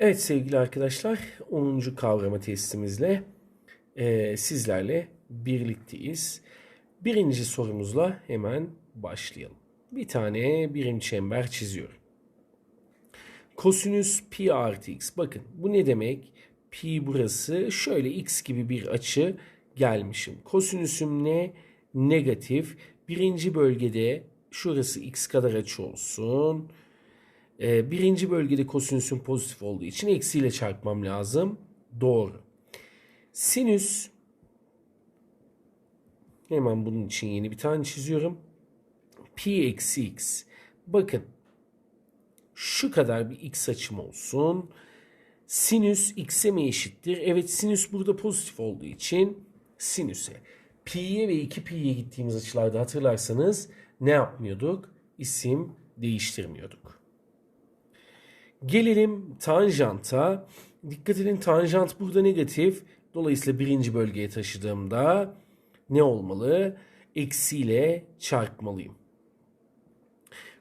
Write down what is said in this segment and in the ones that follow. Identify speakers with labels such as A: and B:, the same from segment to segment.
A: Evet sevgili arkadaşlar 10. kavrama testimizle e, sizlerle birlikteyiz. Birinci sorumuzla hemen başlayalım. Bir tane birim çember çiziyorum. Kosinüs pi artı x. Bakın bu ne demek? Pi burası şöyle x gibi bir açı gelmişim. Kosinüsüm ne? Negatif. Birinci bölgede şurası x kadar açı olsun. Ee, birinci bölgede kosinüsün pozitif olduğu için eksiyle çarpmam lazım. Doğru. Sinüs hemen bunun için yeni bir tane çiziyorum. Pi eksi x. Bakın şu kadar bir x açım olsun. Sinüs x'e mi eşittir? Evet sinüs burada pozitif olduğu için sinüse. Pi'ye ve 2 pi'ye gittiğimiz açılarda hatırlarsanız ne yapmıyorduk? İsim değiştirmiyorduk. Gelelim tanjanta. Dikkat edin tanjant burada negatif. Dolayısıyla birinci bölgeye taşıdığımda ne olmalı? Eksiyle çarpmalıyım.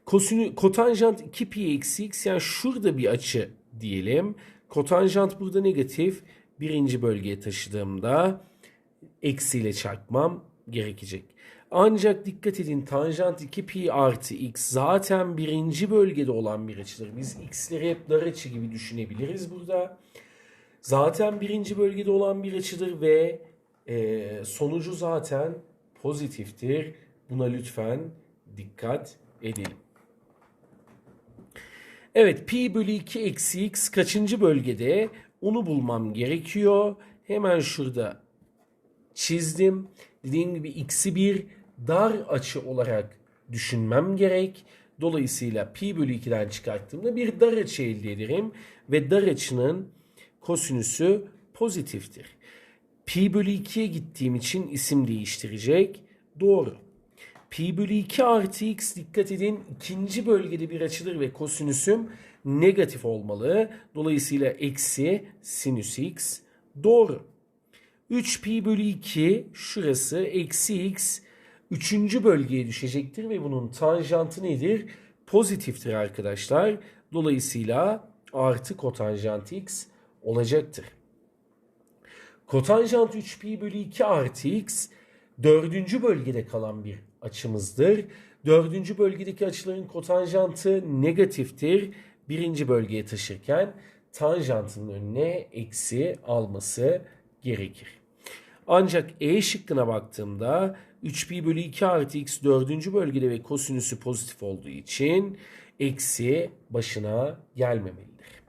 A: Kosinü, kotanjant 2 pi eksi x yani şurada bir açı diyelim. Kotanjant burada negatif. Birinci bölgeye taşıdığımda eksiyle çarpmam gerekecek. Ancak dikkat edin tanjant 2 pi artı x zaten birinci bölgede olan bir açıdır. Biz x'leri hep dar açı gibi düşünebiliriz burada. Zaten birinci bölgede olan bir açıdır ve e, sonucu zaten pozitiftir. Buna lütfen dikkat edelim. Evet pi bölü 2 eksi x kaçıncı bölgede onu bulmam gerekiyor. Hemen şurada çizdim. Dediğim gibi x'i bir dar açı olarak düşünmem gerek. Dolayısıyla pi bölü 2'den çıkarttığımda bir dar açı elde ederim. Ve dar açının kosinüsü pozitiftir. Pi bölü 2'ye gittiğim için isim değiştirecek. Doğru. Pi bölü 2 artı x dikkat edin ikinci bölgede bir açıdır ve kosinüsüm negatif olmalı. Dolayısıyla eksi sinüs x doğru. 3 pi bölü 2 şurası eksi x üçüncü bölgeye düşecektir ve bunun tanjantı nedir? Pozitiftir arkadaşlar. Dolayısıyla artı kotanjant x olacaktır. Kotanjant 3 pi bölü 2 artı x dördüncü bölgede kalan bir açımızdır. Dördüncü bölgedeki açıların kotanjantı negatiftir. Birinci bölgeye taşırken tanjantının önüne eksi alması gerekir. Ancak E şıkkına baktığımda 3 pi bölü 2 artı x dördüncü bölgede ve kosinüsü pozitif olduğu için eksi başına gelmemelidir.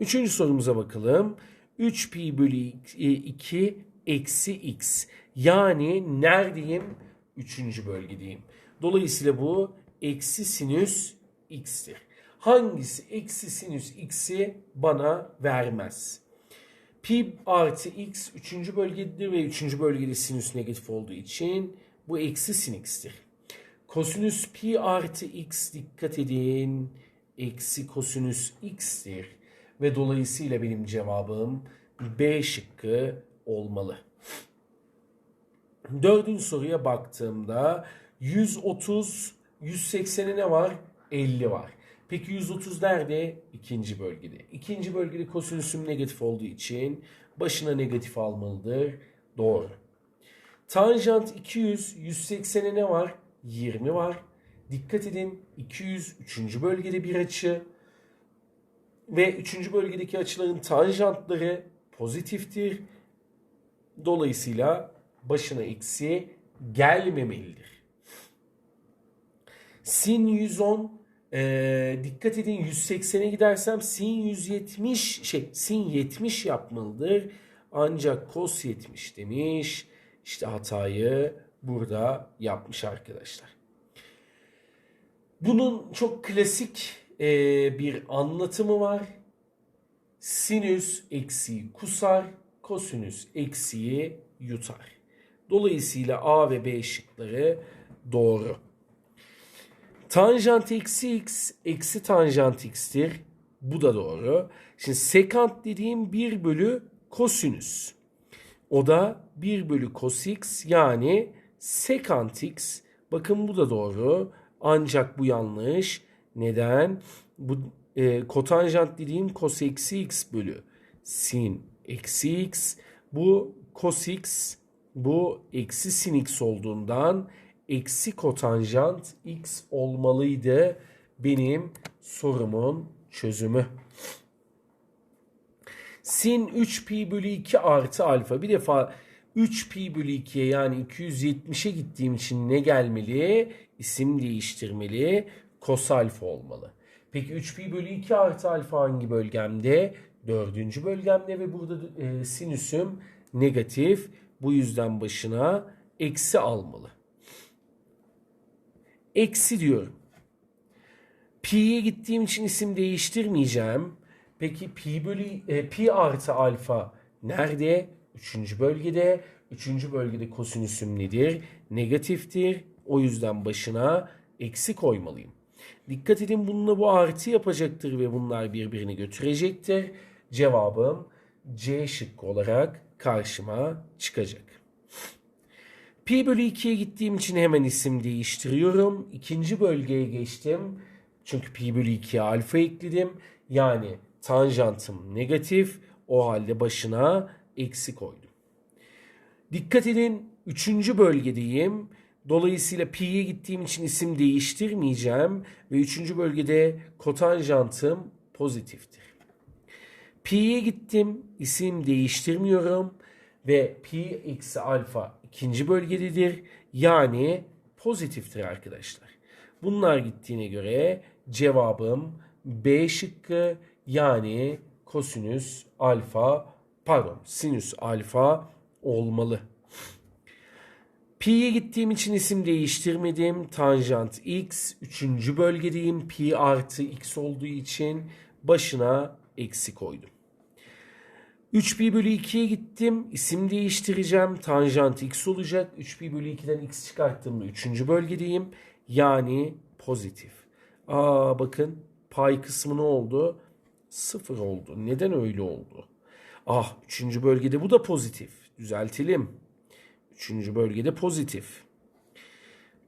A: Üçüncü sorumuza bakalım. 3 pi bölü 2 eksi x. Yani neredeyim? Üçüncü bölgedeyim. Dolayısıyla bu eksi sinüs x'tir. Hangisi eksi sinüs x'i bana vermez? Pi artı x üçüncü bölgededir ve üçüncü bölgede sinüs negatif olduğu için bu eksi sin x'tir. Kosinüs pi artı x dikkat edin eksi kosinüs x'tir. Ve dolayısıyla benim cevabım B şıkkı olmalı. Dördüncü soruya baktığımda 130, 180'e ne var? 50 var. Peki 130 nerede? İkinci bölgede. İkinci bölgede kosinüsüm negatif olduğu için başına negatif almalıdır. Doğru. Tanjant 200, 180'e ne var? 20 var. Dikkat edin 200 üçüncü bölgede bir açı ve üçüncü bölgedeki açıların tanjantları pozitiftir. Dolayısıyla başına eksi gelmemelidir. Sin 110 e, dikkat edin 180'e gidersem sin 170 şey sin 70 yapmalıdır. Ancak cos 70 demiş. İşte hatayı burada yapmış arkadaşlar. Bunun çok klasik e, bir anlatımı var. Sinüs eksiği kusar, kosinüs eksiği yutar. Dolayısıyla A ve B şıkları doğru. Tanjant eksi x eksi tanjant x'tir. Bu da doğru. Şimdi sekant dediğim 1 bölü kosinüs. O da 1 bölü cos x yani sekant x. Bakın bu da doğru. Ancak bu yanlış. Neden? Bu e, kotanjant dediğim cos eksi x bölü sin eksi x. Bu cos x bu eksi sin x olduğundan eksi kotanjant x olmalıydı benim sorumun çözümü. Sin 3pi bölü 2 artı alfa. Bir defa 3pi bölü 2'ye yani 270'e gittiğim için ne gelmeli? İsim değiştirmeli. Kos alfa olmalı. Peki 3pi bölü 2 artı alfa hangi bölgemde? Dördüncü bölgemde ve burada e, sinüsüm negatif. Bu yüzden başına eksi almalı. Eksi diyorum. Pi'ye gittiğim için isim değiştirmeyeceğim. Peki pi bölü e, pi artı alfa nerede? Üçüncü bölgede. Üçüncü bölgede kosinüsüm nedir? Negatiftir. O yüzden başına eksi koymalıyım. Dikkat edin bununla bu artı yapacaktır ve bunlar birbirini götürecektir. Cevabım C şıkkı olarak karşıma çıkacak. Pi bölü 2'ye gittiğim için hemen isim değiştiriyorum. İkinci bölgeye geçtim. Çünkü pi bölü 2'ye alfa ekledim. Yani tanjantım negatif. O halde başına eksi koydum. Dikkat edin üçüncü bölgedeyim. Dolayısıyla pi'ye gittiğim için isim değiştirmeyeceğim. Ve üçüncü bölgede kotanjantım pozitiftir. Pi'ye gittim. isim değiştirmiyorum. Ve pi eksi alfa ikinci bölgededir. Yani pozitiftir arkadaşlar. Bunlar gittiğine göre cevabım B şıkkı yani kosinüs alfa pardon sinüs alfa olmalı. Pi'ye gittiğim için isim değiştirmedim. Tanjant x. Üçüncü bölgedeyim. Pi artı x olduğu için başına eksi koydum. 3pi bölü 2'ye gittim. İsim değiştireceğim. Tanjant x olacak. 3pi bölü 2'den x çıkarttığımda 3. bölgedeyim. Yani pozitif. Aa bakın pay kısmı ne oldu? Sıfır oldu. Neden öyle oldu? Ah 3. bölgede bu da pozitif. Düzeltelim. 3. bölgede pozitif.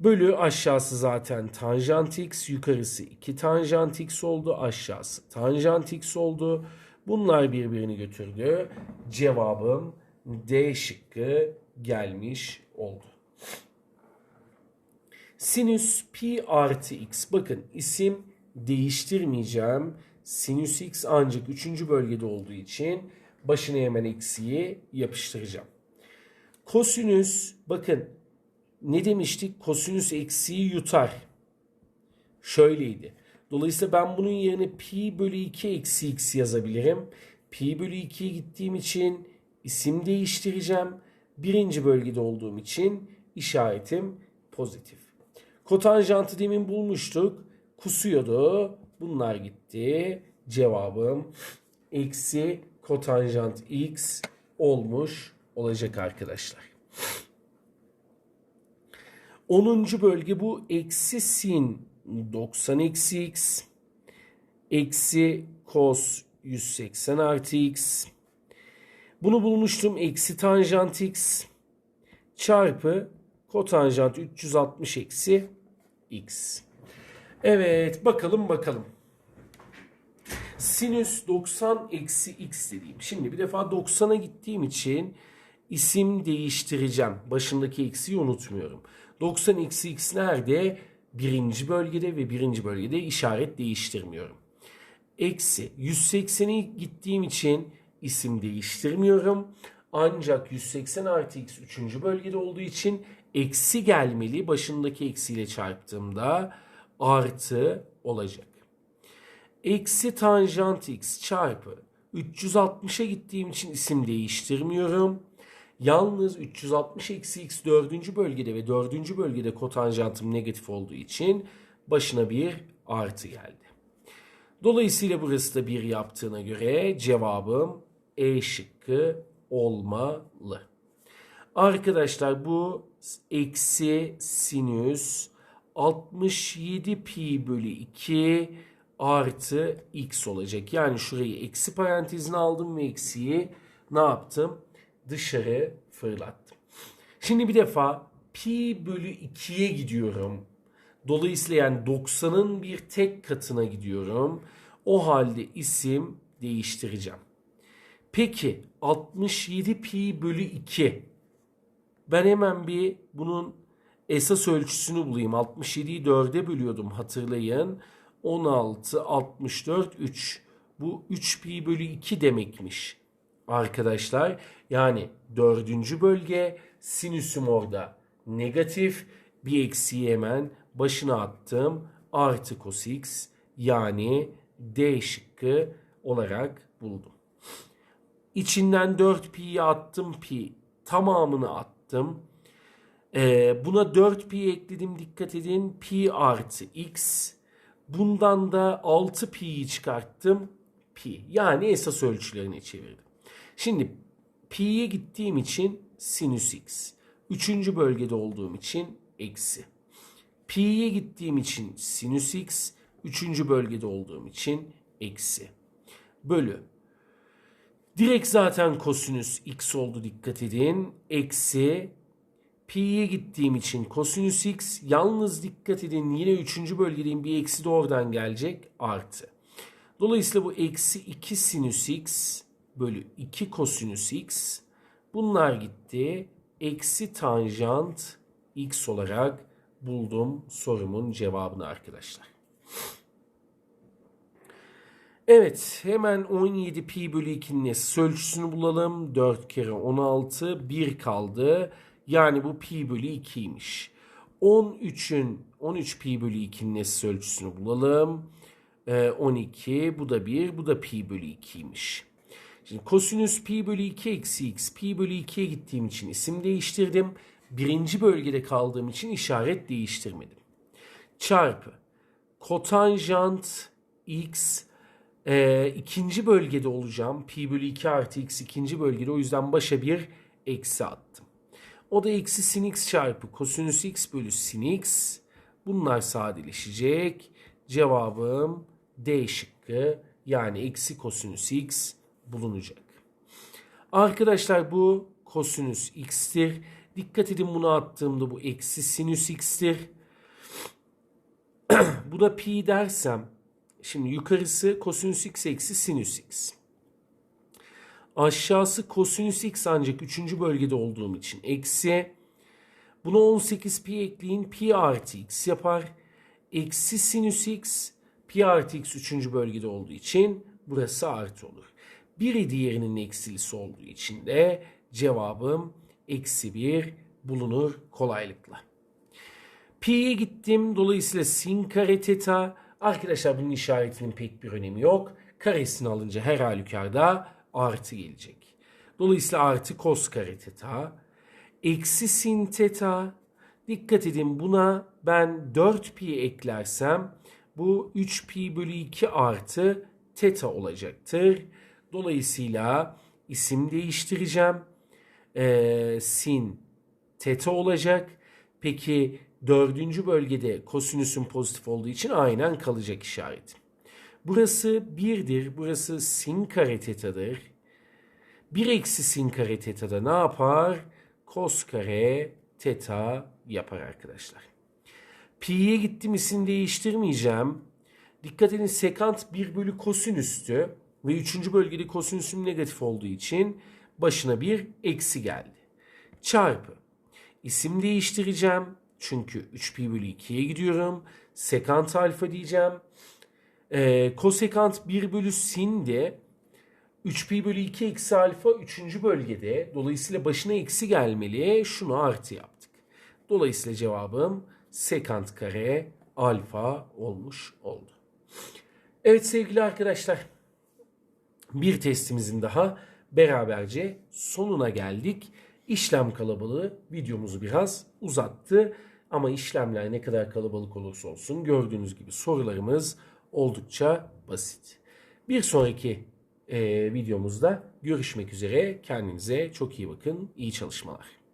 A: Bölü aşağısı zaten tanjant x. Yukarısı 2 tanjant x oldu. Aşağısı tanjant x oldu. Bunlar birbirini götürdü. Cevabım D şıkkı gelmiş oldu. Sinüs pi artı x. Bakın isim değiştirmeyeceğim. Sinüs x ancak 3. bölgede olduğu için başına hemen eksiği yapıştıracağım. Kosinüs bakın ne demiştik? Kosinüs eksiği yutar. Şöyleydi. Dolayısıyla ben bunun yerine pi bölü 2 eksi x yazabilirim. Pi bölü 2'ye gittiğim için isim değiştireceğim. Birinci bölgede olduğum için işaretim pozitif. Kotanjantı demin bulmuştuk. Kusuyordu. Bunlar gitti. Cevabım eksi kotanjant x olmuş olacak arkadaşlar. 10. bölge bu eksi sin 90 eksi x eksi cos 180 artı x bunu bulmuştum eksi tanjant x çarpı kotanjant 360 eksi x. Evet bakalım bakalım. Sinüs 90 eksi x dediğim. Şimdi bir defa 90'a gittiğim için isim değiştireceğim. Başındaki eksiyi unutmuyorum. 90 eksi x nerede? Birinci bölgede ve birinci bölgede işaret değiştirmiyorum. Eksi 180'e gittiğim için isim değiştirmiyorum. Ancak 180 artı x 3. bölgede olduğu için eksi gelmeli. Başındaki eksiyle çarptığımda artı olacak. Eksi tanjant x çarpı 360'a gittiğim için isim değiştirmiyorum. Yalnız 360 eksi x dördüncü bölgede ve dördüncü bölgede kotanjantım negatif olduğu için başına bir artı geldi. Dolayısıyla burası da bir yaptığına göre cevabım E şıkkı olmalı. Arkadaşlar bu eksi sinüs 67 pi bölü 2 artı x olacak. Yani şurayı eksi parantezine aldım ve eksiyi ne yaptım? Dışarı fırlattım. Şimdi bir defa pi bölü 2'ye gidiyorum. Dolayısıyla yani 90'ın bir tek katına gidiyorum. O halde isim değiştireceğim. Peki 67 pi bölü 2. Ben hemen bir bunun esas ölçüsünü bulayım. 67'yi 4'e bölüyordum hatırlayın. 16, 64, 3. Bu 3 pi bölü 2 demekmiş arkadaşlar. Yani dördüncü bölge sinüsüm orada negatif. Bir eksiği hemen başına attım. Artı cos x yani D şıkkı olarak buldum. İçinden 4 pi'yi attım pi. Tamamını attım. Ee, buna 4 pi ekledim dikkat edin. Pi artı x. Bundan da 6 pi'yi çıkarttım. Pi. Yani esas ölçülerine çevirdim. Şimdi pi'ye gittiğim için sinüs x. Üçüncü bölgede olduğum için eksi. Pi'ye gittiğim için sinüs x. Üçüncü bölgede olduğum için eksi. Bölü. Direkt zaten kosinüs x oldu dikkat edin. Eksi pi'ye gittiğim için kosinüs x. Yalnız dikkat edin yine üçüncü bölgedeyim bir eksi de oradan gelecek artı. Dolayısıyla bu eksi 2 sinüs x bölü 2 kosinüs x. Bunlar gitti. Eksi tanjant x olarak buldum sorumun cevabını arkadaşlar. Evet hemen 17 pi bölü 2'nin esas ölçüsünü bulalım. 4 kere 16 1 kaldı. Yani bu pi bölü 2'ymiş. 13'ün 13 pi bölü 2'nin esas ölçüsünü bulalım. Ee, 12 bu da 1 bu da pi bölü 2'ymiş. Şimdi kosinüs pi bölü 2 eksi x pi bölü 2'ye gittiğim için isim değiştirdim. Birinci bölgede kaldığım için işaret değiştirmedim. Çarpı kotanjant x e, ikinci bölgede olacağım. Pi bölü 2 artı x ikinci bölgede o yüzden başa bir eksi attım. O da eksi sin x çarpı kosinüs x bölü sin x. Bunlar sadeleşecek. Cevabım D şıkkı yani eksi kosinüs x bulunacak. Arkadaşlar bu kosinüs x'tir. Dikkat edin bunu attığımda bu eksi sinüs x'tir. bu da pi dersem şimdi yukarısı kosinüs x eksi sinüs x. Aşağısı kosinüs x ancak 3. bölgede olduğum için eksi. Buna 18 pi ekleyin pi artı x yapar. Eksi sinüs x pi artı x 3. bölgede olduğu için burası artı olur. Biri diğerinin eksilisi olduğu için de cevabım eksi 1 bulunur kolaylıkla. Pi'ye gittim. Dolayısıyla sin kare teta. Arkadaşlar bunun işaretinin pek bir önemi yok. Karesini alınca her halükarda artı gelecek. Dolayısıyla artı kos kare teta. Eksi sin teta. Dikkat edin buna ben 4 pi eklersem bu 3 pi bölü 2 artı teta olacaktır. Dolayısıyla isim değiştireceğim. Ee, sin teta olacak. Peki dördüncü bölgede kosinüsün pozitif olduğu için aynen kalacak işaret. Burası 1'dir. Burası sin kare tetadır. 1 eksi sin kare teta'da ne yapar? Kos kare teta yapar arkadaşlar. Pi'ye gittim isim değiştirmeyeceğim. Dikkat edin sekant 1 bölü kosinüstü ve 3. bölgede kosinüsüm negatif olduğu için başına bir eksi geldi. Çarpı. İsim değiştireceğim. Çünkü 3 pi bölü 2'ye gidiyorum. Sekant alfa diyeceğim. Ee, kosekant 1 bölü sin de 3 pi bölü 2 eksi alfa 3. bölgede. Dolayısıyla başına eksi gelmeli. Şunu artı yaptık. Dolayısıyla cevabım sekant kare alfa olmuş oldu. Evet sevgili arkadaşlar. Bir testimizin daha beraberce sonuna geldik. İşlem kalabalığı videomuzu biraz uzattı. Ama işlemler ne kadar kalabalık olursa olsun gördüğünüz gibi sorularımız oldukça basit. Bir sonraki e, videomuzda görüşmek üzere. Kendinize çok iyi bakın. İyi çalışmalar.